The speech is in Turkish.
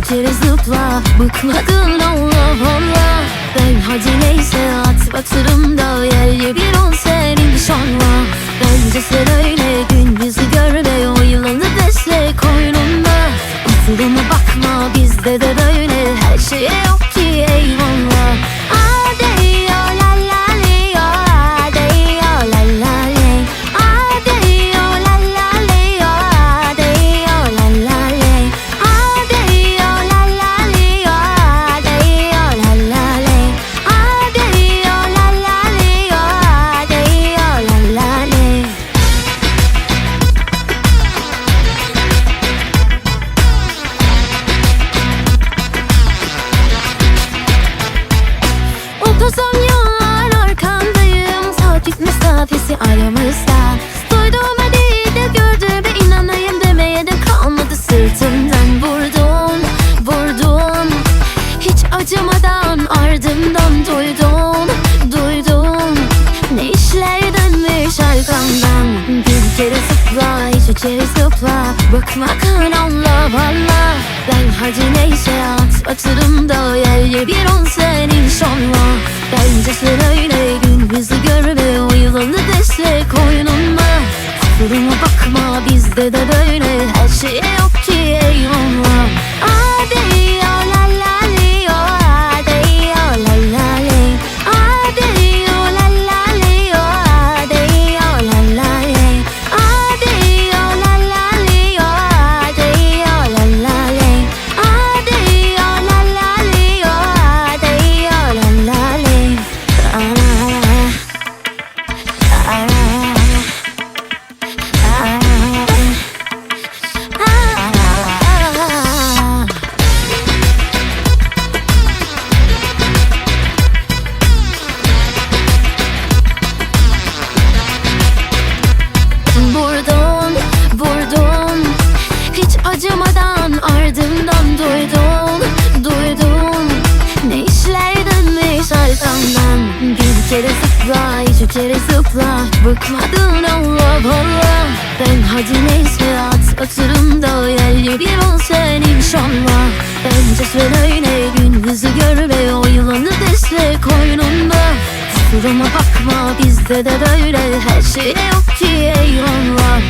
kere zıpla Bıkmadın Allah Allah. Ben hadi neyse at batırımda Yer bir ol senin şanla. Bence sen öyle gün yüzü görme O yılanı besle koynunda. Kusuruma bakma bizde de böyle Her şeye kere zıpla, hiç içeri zıpla Bakmakın Allah Allah Ben hadi neyse at Atırımda yer yer bir on senin şanla Bence sen öyle gün yüzü görme O yılanı destek koynunda. Kusuruma bakma bizde de böyle Her şeye arkamdan Bir kere zıpla, iki kere zıpla. Bıkmadın Allah Allah. Ben hadi neyse at atırımda Yer bir ol senin şanla Bence sen öyle gün yüzü görme O yılanı destek koynunda. Kusuruma bakma bizde de böyle Her şeye yok ki eyvallah